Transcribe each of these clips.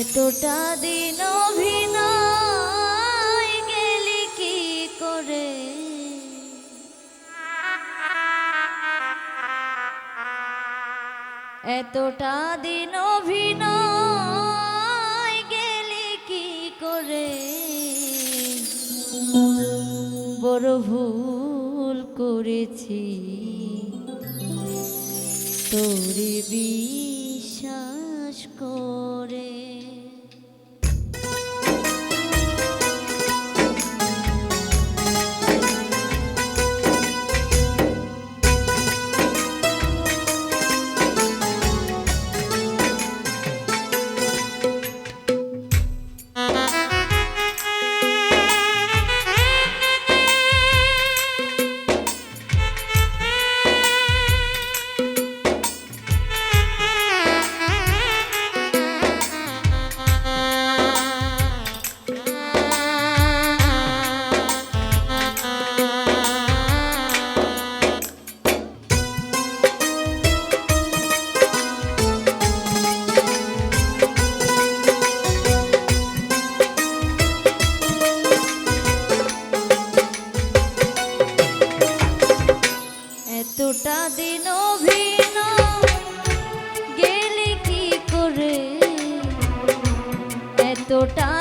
এতটা দিন অভিনয় গেলি কি করে? এতটা দিন অভিনয় গেলি কি করে? বড় ভুল করেছি। তোর বিশ্বাস করে এতটা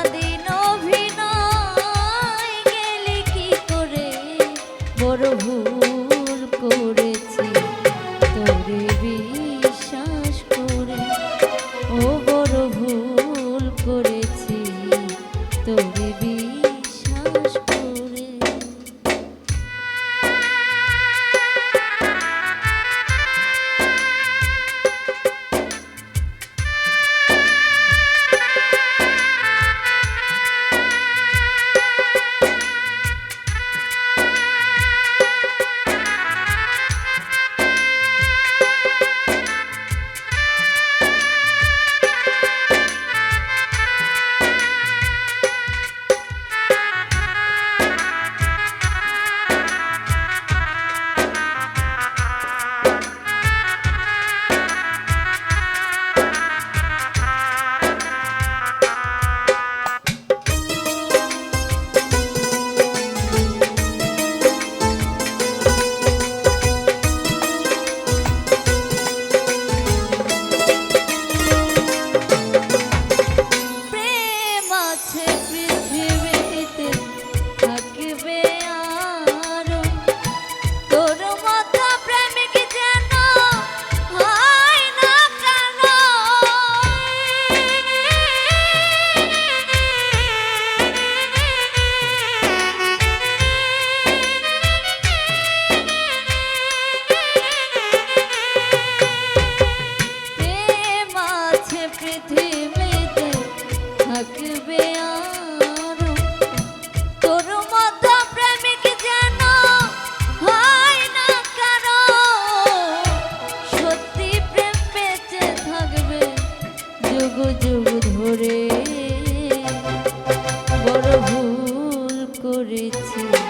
করেছি।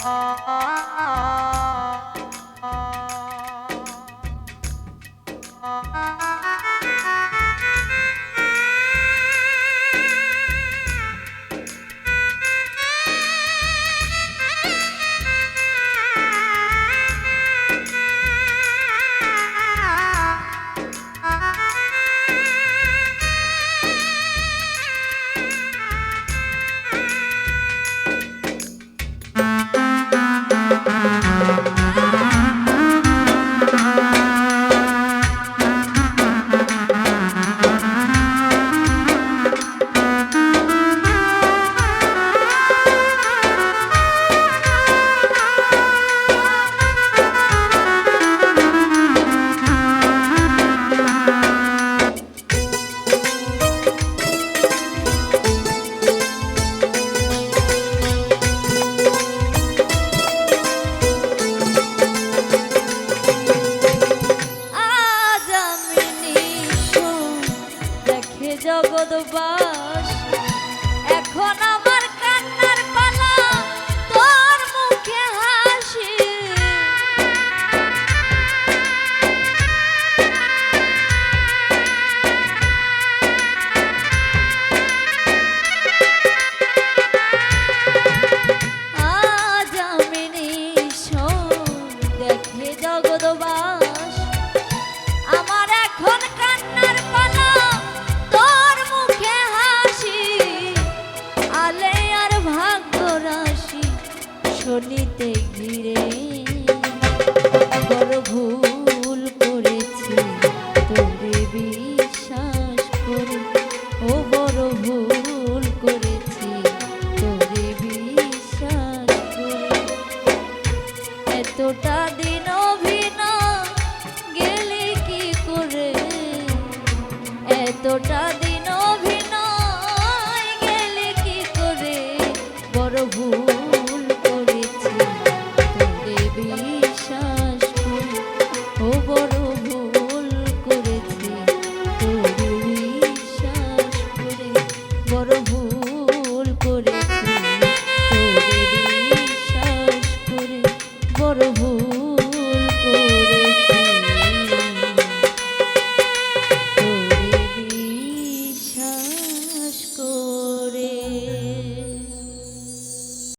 আজ